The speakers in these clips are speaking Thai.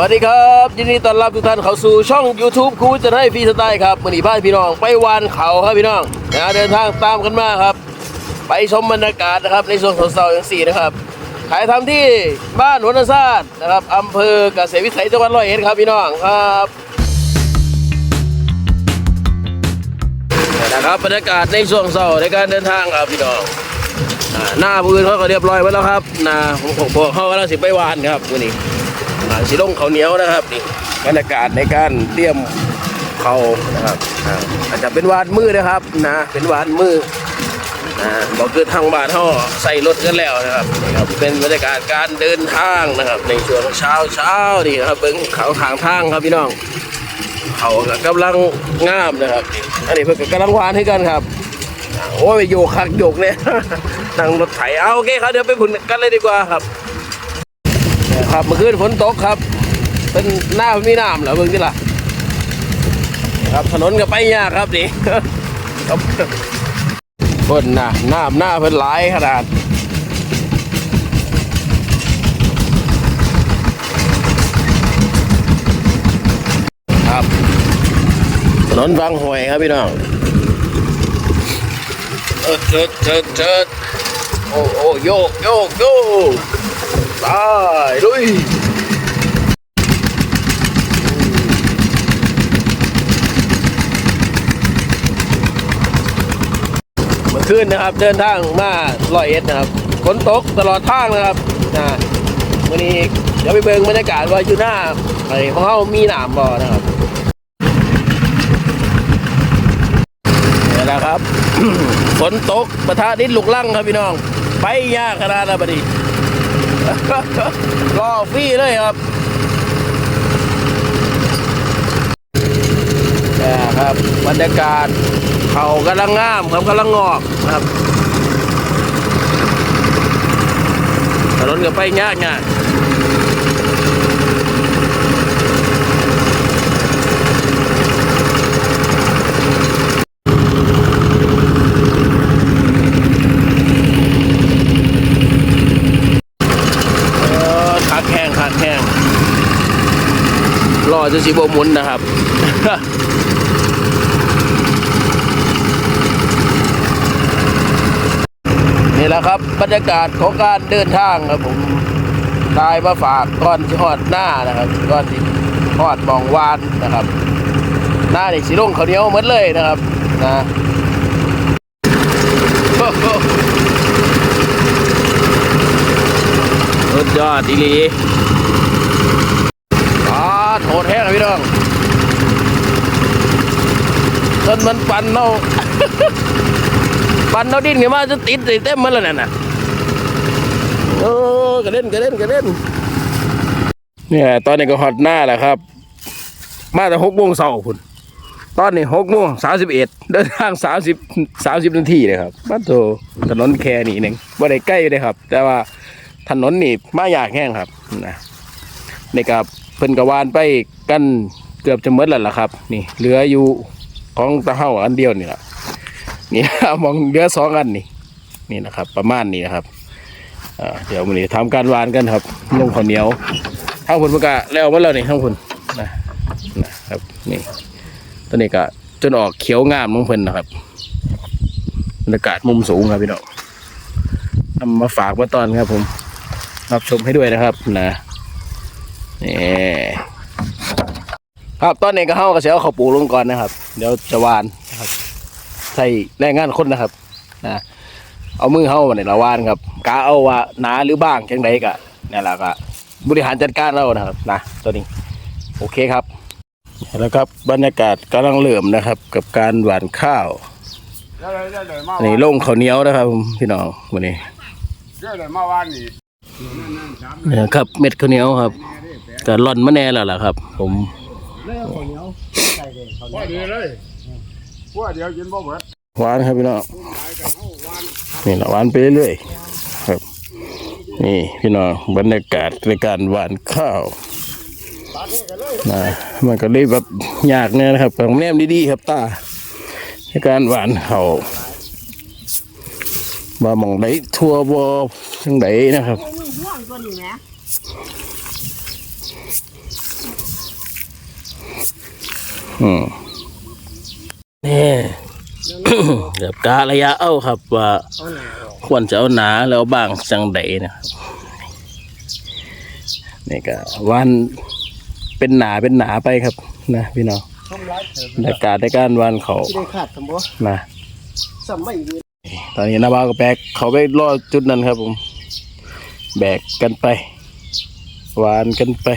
วัสดีครับยินดีต้อนรับทุกท่านเข้าสู่ช่อง YouTube ครูจะให้ฟรีสไตล์ครับมือนีพาพี่น้องไปวานเขาครับพี่น้องนะเดินทางตามกันมาครับ ไปชมบรรยากาศนะครับในช่วงสาวๆอย่างสี่นะครับขายทำที่บ้านหัวนาซาดนะครับอำเภอเกษตรวิสัยจังหวัดร้อยเอ็ดครับพี่น้องครับนะครับบรรยากาศในช่วงเสาร์ในการเดินทางครับพี่น้องอ่าหน้าพื้นเขาก็เรียบร้อยไว้แล้วครับหน้าของผมเขากำลังสิไปวานครับวันนี้ สีลงเขาเหนียวนะครับนี่บรรยากาศในการเตรียมเขานะครับอาจจะเป็นวานมือนะครับนะเป็นวานมือนะบอกคือทางบ้านเขาใส่รถกันแล้วนะครับนี่ครับเป็นบรรยากาศการเดินทางนะครับ ในช่วงเช้าเช้านี่ครับเบิ้งเขาทางทางครับพี่น้องเขากำลังงามนะครับนี่อันนี้เพิ่งกำลังวานให้กันครับโอ้ยโยกคักโยกเนี่ยนั่งรถไถเอาโอเคครับเดี๋ยวไปผุนกันเลยดีกว่าครับ ครับเมื่อคืนฝนตกครับ เป็นหน้ามีน้ำเหรอเบิ่งที่ล่ะครับถนนก็ไปยากครับนี่ครับฝนน่ะน้ำหน้าเพิ่นหลายขนาดครับถนนบางหวยครับพี่น้องเออเจิดเจิดเจิดโอ้โอ้โยกโยกโยก ไปลุยเมื่อคืนนะครับเดินทางมาลอยเอ็ดนะครับฝนตกตลอดทางนะครับนะวันนี้เดี๋ยวไปเบิ่งบรรยากาศว่าอยู่หน้าไอ้ของเขามีหนามบ่อนะครับนี่แหละครับฝนตกประทาดินลุกลั่งครับพี่น้อง ไปยากขนาดนั้นบดนี รอฟรีเลยครับนะครับบรรยากาศเขากำลังงามครับกำลังงอกนะครับถนนก็ไปยากง่ายเออขาดแห้งขาดแห้งรอ จะสิบมุนนะครับ นี่แหละครับบรรยากาศของการเดินทางครับผมตายมาฝากก่อนที่อดหน้านะครับก่อนที่ฮอดบองวานนะครับ หน้านี่สีลงเขาเหนียวหมดเลยนะครับนะสุดยอดดีลีาโถดแห้งพี่น้องจนมันปั่นเราปั่นเราดิ้นขึ้นมาจะติดเต็มมันแล้วนั่นน่ะเออกระเด็นกระเด็นกระเด็นเนี่ยตอนนี้ก็ฮอตหน้าแหละครับ มาแต่หกโมงเช้าคุณตอนนี้หกโมงสามสิบเอ็ดเดินทางสามสิบสามสิบนาทีเลยครับบ้าโตถนนแค่นี้หนึ่งบ่ได้ใกล้เลยครับ แต่ว่าถนนนี่มาอยากแห้งครับนะในี่ครับ เพิ่นกวานไปกันเกือบจะหมดแล้วล่ะครับ นี่ เหลืออยู่ของตะเฮาอันเดียวนี่แหละนี่มองเหลือสองอันนี่นี่นะครับ ประมาณนี้นะครับเดี๋ยวมันนี้ทำการวานกันครับลงข้าวเหนียวทั้งผลมันก็แล้วมาแล้วนี่ทั้งผลนะนะครับนี่ตอนนี้ก็จนออกเขียวงามลงเพิ่นนะครับบรรยากาศมุมสูงครับพี่น้องนำมาฝากมาตอนครับผมรับชมให้ด้วยนะครับนะ นี่ครับตอนนี้ก็เข้ากับเสียเอาข้าวปูลงก่อนนะครับ เดี๋ยวจะวานนะครับใส่แรงงานคนนะครับนะเอามือเข้ามาในละวานครับกาเอาว่าหนาหรือบ้างจังใดกะนี่แหละก็บริหารจัดการเรานะครับนะตัวนี้โอเคครับแล้วครับบรรยากาศกำลังเริ่มนะครับ กับการหว่านข้าวได้เลยได้เลยมาอันนี้ลงข้าวเหนียวนะครับผมพี่น้องวันนี้ได้เลยมาวันนี้นี่ครับเม็ดข้าวเหนียวครับ ก็ร่อนมะแน่แล้วล่ะครับ ผมว่าดีเลยว่าเดียวกินบ่เบิดหวานครับพี่น้องนี่ละหวานไปเรื่อยๆครับ นี่พี่น้องบรรยากาศในการหวานข้าวนะมันก็เลยแบบยากเนี่ยนะครับต้องแนมดีๆครับตาในการหวานเขาว่าหมองไหนทัวบอทั้งไหนนะครับ มีห่วงตัวนี้นะ อืมนี่เดี๋ยวการะยะเอาครับว่าควรจะเอาหนาแล้วบางจังใดนะครับนี่ก็วันเป็นหนาเป็นหนาไปครับ นะพี่น้องทำร้ายเถิดบรรยากาศในการวันเขานะตอนนี้นาบาวกับแบกเขาไปรอจุดนั้นครับผม แบกกันไป วานกันไป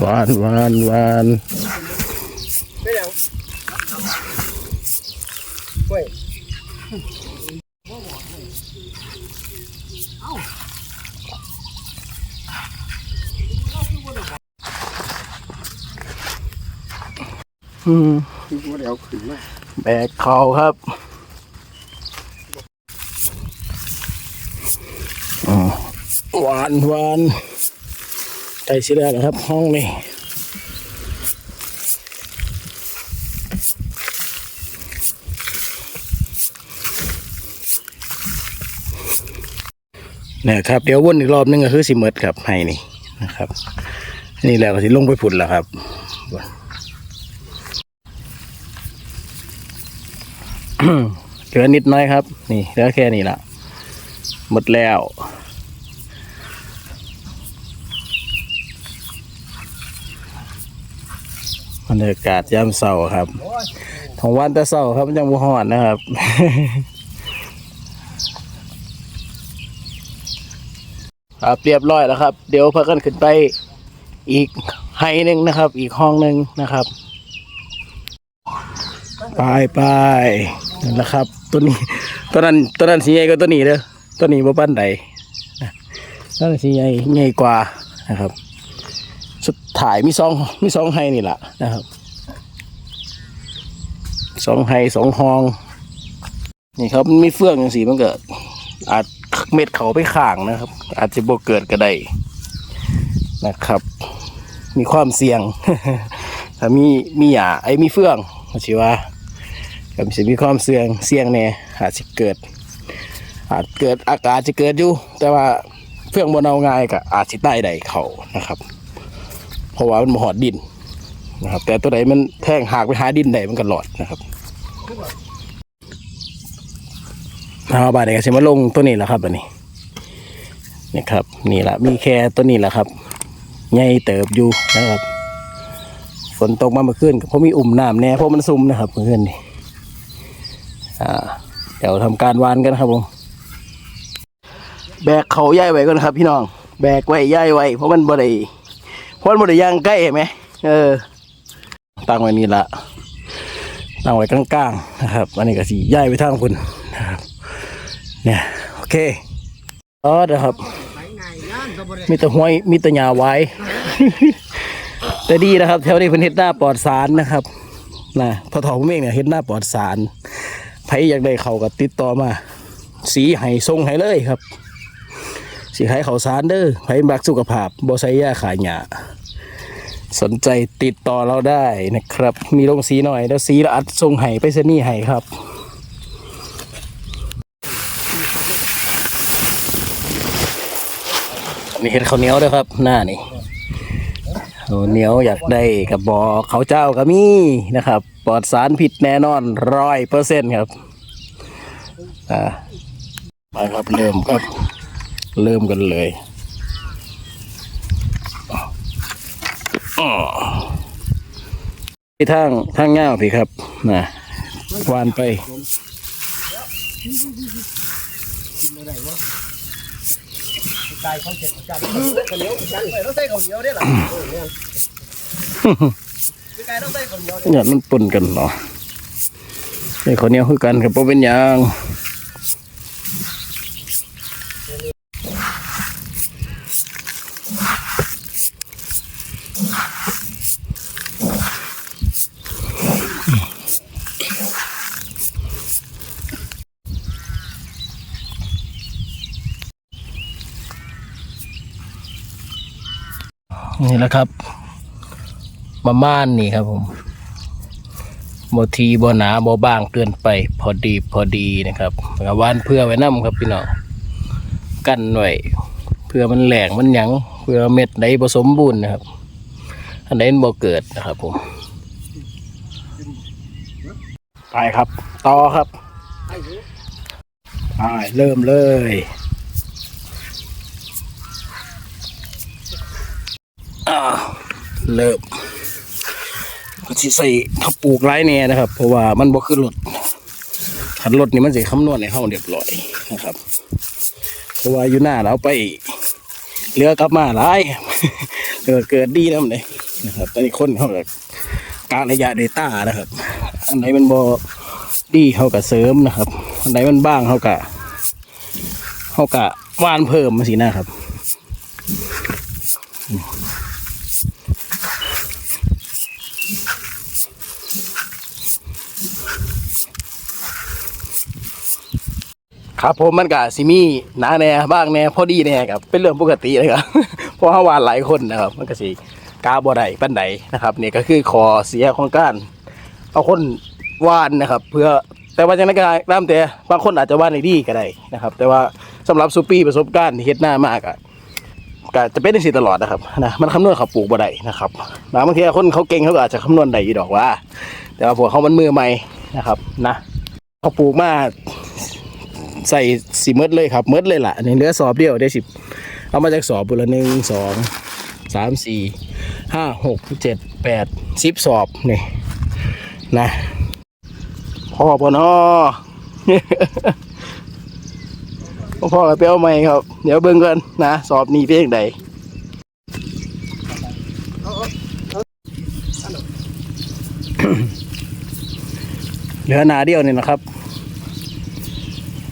หวานหวานหวานไม่ยังเว้ยอืมมาเดี๋ยวขึ้นมาแบกเขาครับอ๋อหวานหวาน ใกล้สิแล้วนะครับ ห้องนี้เนี่ยครับเดี๋ยววนอีกรอบนึงก็คือสิเมดครับให้นี่นะครับ นี่แล้วก็สิลงไปผุดแล้วครับเหลือนิดน้อยครับ นี่เหลือแค่นี้ละหมดแล้ว บรรยากาศยามเสาร์ครับของวันแต่เสาร์ครับยังบ่ฮอดนะครับ ครับเรียบร้อยแล้วครับ เดี๋ยวพากันขึ้นไปอีกไฮหนึ่งนะครับ อีกห้องหนึ่งนะครับไปไปนั่นแหละครับตัวนี้ตัวนั้นตัวนั้นสีใหญ่กว่าตัวนี้เด้อตัวนี้บ่ปานใดนะตัวนั้นสีใหญ่ใหญ่กว่านะครับ ถ่ายมีสองมีสองไฮนี่แหละนะครับสองไฮสองห้อง นี่ครับมีเฟื่องอย่างสีมันเกิด อาจเม็ดเขาไปข้างนะครับ อาจจะบ่เกิดก็ได้นะครับ มีความเสี่ยง ถ้ามีมีหยาไอ้มีเฟื่องก็ชื่อว่าก็จะมีความเสี่ยงเสี่ยงเนี่ยอาจจะเกิด อาจเกิดอากาศจะเกิดอยู่ แต่ว่าเพื่องบนเอาง่ายก็อาจจะใต้ใดเขานะครับ เพราะว่ามันบ่หอดดินนะครับ แต่ตัวใดมันแท่งหากไปหาดินใดมันก็หลอดนะครับเอาบาดเด็กจะมาลงตัวนี้แหละครับอันนี้นี่ครับ นี่แหละมีแค่ตัวนี้แหละครับใหญ่เติบอยู่นะครับฝนตกมาเมื่อคืนเพราะมีอุ่มน้ำแน่เพราะมันซุ่มนะครับเมื่อคืนนี่เดี๋ยวทำการวานกันครับผมแบกเขาย่ายไว้ก่อนครับ พี่น้อง แบกไว้ย่ายไว้เพราะมันบ่ได้ เพราะมันบ่ได้ย่างใกล้ไหมเออตั้งไว้นี่ละตั้งไว้กลางๆนะครับ อันนี้ก็สีย่ายไปทางคุณนะครับเนี่ยโอเคอ๋อเดี๋ยวครับไหนไงย่านก็บ่ได้มีแต่ห้วยมีแต่หญ้าไว้แต่ดีนะครับ แถวนี้เพิ่นเฮ็ดหน้าปลอดสารนะครับนะพอถอผมเองเนี่ยเฮ็ดหน้าปลอดสารไผอยากได้เขาก็ติดต่อมา สีไห้ทรงไห้เลยครับ สีไห้เขาสารเด้อไผมักสุขภาพบ่ใส่ยาขายหญ้าสนใจติดต่อเราได้นะครับ มีลงสีหน่อย แล้วสีละอัดทรงไห้ไปเสนี่ไห้ครับนี่เห็ดข้าวเหนียวด้วยครับ หน้านี่ข้าวเหนียวอยากได้กับบอกเขาเจ้าก็มีนะครับ ปลอดสารผิดแน่นอนร้อยเปอร์เซ็นต์ครับ อ่ามาครับเริ่มครับ เริ่มกันเลยอ๋อที่ทางทางเงาพี่ครับนะวานไปกายเขาเจ็บจังข้าวเหนียวจังเลยต้องใส่ข้าวเหนียวได้หรอเออเนี่ยพี่กายต้องใส่ข้าวเหนียวเนี่ยมันปนกันเนาะไอ้คนเนี้ยคือกันครับเพราะเป็นหยัง นี่แหละครับประมาณนี่ครับผมบทีบหนาบอบางเกินไป พอดีพอดีนะครับวก็หวานเพื่อไว้น้ำครับพี่น้องกั้นหน่อยเพื่อมันแหลงมันหยังเพื่อเม็ดไหนผสมบูรณ์นะครับ อันไหนมันบ่เกิดนะครับผมไปครับ ต่อครับไปเริ่มเลย อ่า เริ่มก็สิใส่ข้าปลูกไรเนี่ยนะครับ เพราะว่ามันบ่คือรถขันรถนี่มันสิคำนวณในห้องเรียบร้อยนะครับ เพราะว่าอยู่หน้าเราไปเรือกลับมาหลายเออเกิดดีแล้วเลยนะครับตอนนี้คนเขากับการระยะเดต้านะครับ อันไหนมันบ่ดีเขากับเสริมนะครับ อันไหนมันบ้างเขากับเขากับวานเพิ่มมาสินะครับ ครับผมมันก็สิมีหนาแหน่บ้างแหน่พอดีแหน่ครับเป็นเรื่องปกติเลยครับเพราะว่าวานหลายคนนะครับ มันก็สิกาบ่ได้ปันใดนะครับนี่ก็คือขอเสียของการเอาคนวานนะครับ เพื่อแต่ว่าจังไดก็ตามแต่บางคนอาจจะวานได้ดีก็ได้นะครับ แต่ว่าสำหรับซูปี้ประสบการณ์เฮ็ดหน้ามากอะก็จะเป็นในสิ่งตลอดนะครับนะมันคำนวณเขาปลูกบ่ได้นะครับบางทีคนเขาเก่งเขาก็อาจจะคำนวณได้ดอกว่า แต่ว่าพวกเขามันมือใหม่นะครับนะเขาปลูกมา ใส่สีเมดเลยครับเมดเลยล่ะอันนี้เหลือสอบเดียวได้สิบเอามาจากสอบบุละหนึ่งสองสามสี่ห้าหกเจ็ดแปดสิบสอบนี่นะพ่อปอนอพ่อกับเปี้ยวไหมครับ เดี๋ยวเบิ่งกันนะ สอบนี้เป็นยังไงเหลือนาเดียวนี่นะครับ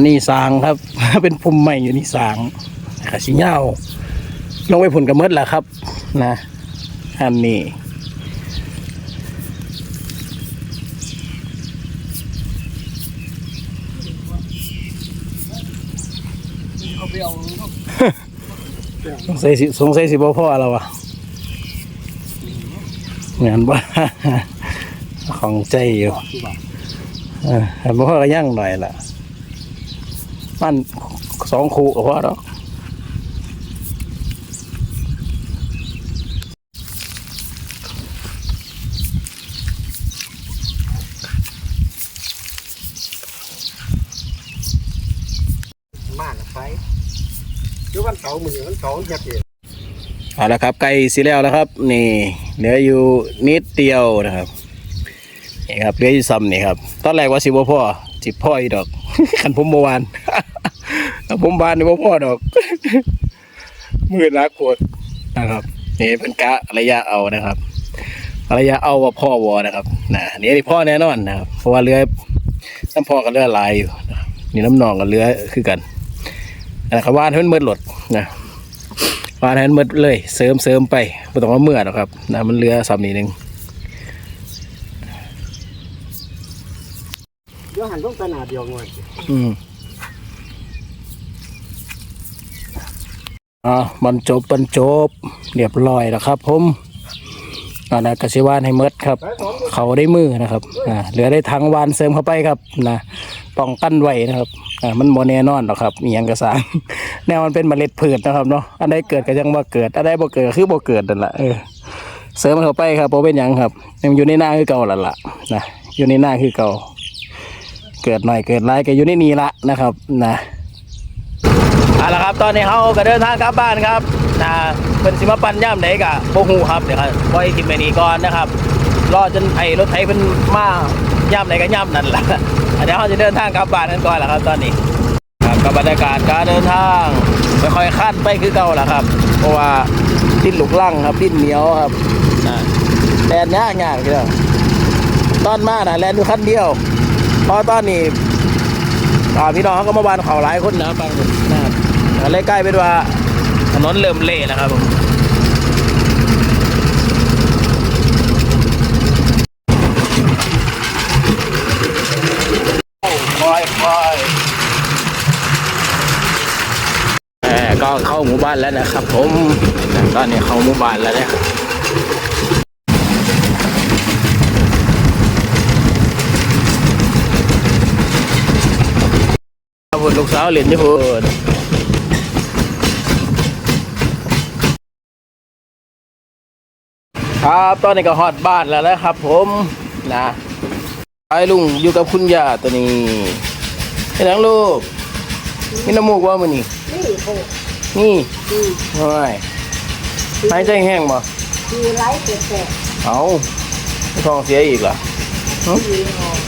อันนี้สางครับ เป็นพุ่มใหม่อยู่นี่สางขาชิเงาลงไปผลกระเมิดแหละครับ นะ อันนี้สงสัยสิสงสัยสิบ่พ่อเราอะงานบ้าของใจอยู่ออแต่บ่พ่อก็ย่างหน่อยล่ะ มันสองคู่ก็พอแล้วมากไปเดี๋ยววันเสาร์มือวันเสาร์จะเปลี่ยนเอาละครับไก่สีแล้วแล้วครับ นี่เหลืออยู่นิดเดียวนะครับนี่ครับเหลืออยู่ซ้ำนี่ครับ ตอนแรกว่าสิบ่พ่อสิพ่ออีดอกขันผมเมื่อวาน ถ้าผมบานนี่บ่พ่อดอก มือนักปวดนะครับนี่เป็นกะระยะเอานะครับ ระยะเอาว่าพ่อวอนะครับนะนี่นี่พ่อแน่นอนนะครับเพราะว่าเรือน้ำพ่อกับเรือลายอยู่นะครับนี่น้ำนองกับเรือคือกันนะครับว่านให้มันเมิดหลดนะว่านให้มันเมิดเลย เสริมเสริมไปไม่ต้องว่าเมื่อหรอกครับนะมันเรือสามนิดนึงเดี๋ยวหันต้องไปหนาเดียวหน่อยอืม อ่าบรรจบบรรจบเรียบร้อยแล้วครับ ผมอันนั้นกสิวานให้เมดครับ เขาได้มือนะครับอ่าเหลือได้ทางวานเสริมเข้าไปครับนะป้องกันไว้นะครับอ่ามันโมแน่นอนหรอกครับมีหยังกระสางแนวมันเป็นเมล็ดพืชนะครับเนาะอันใดเกิดก็ยังบ่เกิดอันใดบ่เกิดก็คือบ่เกิดนั่นแหละเออเสริมเข้าไปครับบ่เป็นหยังครับยังอยู่ในหน้าคือเก่าละล่ะนะอยู่ในหน้าคือเก่า เกิดหน่อยเกิดร้ายก็อยู่ในนี้ละนะครับ นะ เอาละครับ ตอนนี้เขาก็เดินทางกลับบ้านครับนะเป็นสิมาปันย่ำไหนกะโบหูครับเดี๋ยวครับปล่อยกินไปนี่ก่อนนะครับรอจนไอ้รถไถเป็นมาย่ำไหนก็ย่ำนั่นแหละเดี๋ยวเขาจะเดินทางกลับบ้านกันก่อนแหละครับ ตอนนี้ครับกับบรรยากาศการเดินทางไม่ค่อยคาดไปคือเก่าละครับ เพราะว่าดิ้นหลุกลั่งครับดิ้นเหนียวครับนะแลนยากยากเรื่องตอนมาน่ะแลนอยู่คันเดียวเพราะตอนนี้พี่น้องเขาก็มาบานเขาหลายคนนะบางคน เลยใกล้เป็นว่าถนนเริ่มเละแล้วครับผมคอยคอยแหมก็เข้าหมู่บ้านแล้วนะครับ ผมตอนนี้เข้าหมู่บ้านแล้วเนี่ยครับผมลูกสาวเรียนที่พูด ครับตอนนี้ก็ฮอดบ้านแล้วนะครับ ผมนะไอ้ลุงอยู่กับคุณย่าตัวนี้ให้นังลูกนี่น้ำมูกว่ามันนี่นี่โอ้นี่โอ้ยหายใจแห้งบ่ดีไร้เกิดแต่เอาท้องเสียอีกเหรอหึดีออก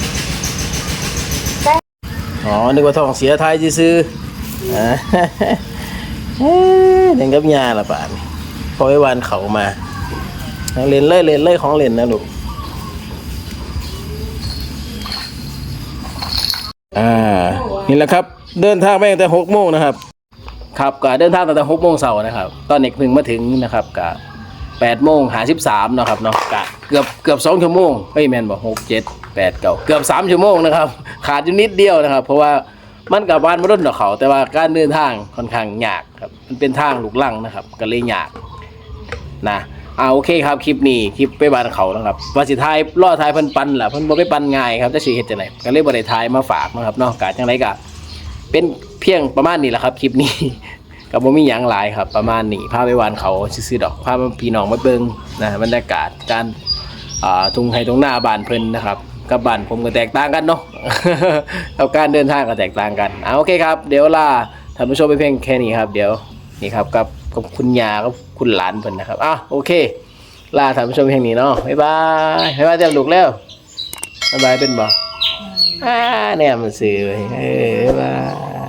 อ๋อนึกว่าท้องเสียไทายซื้อๆอ่าเอ๊ะเล่นกับยาละป่านนี้พอไว้วานเขามา เล่นเลยเล่นเลยของเล่นนะลูกอ่านี่แหละครับเดินทางไปตั้งแต่หกโมงนะครับครับก็เดินทางตั้งแต่หกโมงเสาร์นะครับ ตอนนี้เพิ่งมาถึงนะครับกะแปดโมงหาสิบสามนะครับเนาะกะเกือบเกือบสองชั่วโมงเฮ้ยแมนบอกหกเจ็ดแปดเก้าเกือบสามชั่วโมงนะครับ ขาดอยู่นิดเดียวนะครับ เพราะว่ามันกับบ้านมารุ่นดอกเขา แต่ว่าการเดินทางค่อนข้างยากครับมันเป็นทางลูกลังนะครับ ก็เลยยากนะ อ่าโอเคครับคลิปนี้คลิปไปบ้านเขานะครับว่าสิทายล่อทายเพิ่นปันล่ะเพิ่นบ่ไปปันง่ายครับจะสิเฮ็ดจังไดก็เลยบ่ได้ทายมาฝากนะครับเนาะกะจังไดก็เป็นเพียงประมาณนี้แหละครับคลิปนี้กับบ่มีหยังหลายครับ ประมาณนี้พาไปวานเขาซื่อๆดอกพาพี่น้องมาเบิ่งนะบรรยากาศการอ่าทุ่งไห้ทุ่งนาบ้านเพิ่นนะครับกับบ้านผมก็แตกต่างกันเนาะกับการเดินทางก็แตกต่างกันอ่าโอเคครับ เดี๋ยวลาท่านผู้ชมไปเพียงแค่นี้ครับ เดี๋ยวนี่ครับกับ กับคุณยากับคุณหลานเพิ่นนะครับอะโอเค ลาท่านผู้ชมเพียงนี้เนาะบ๊ายบายบ๊ายบายเจ้าลูกแล้วบ๊ายบายเป็นบ่อ่าเนี่ยมันสื่อเว้ยบ๊ายบาย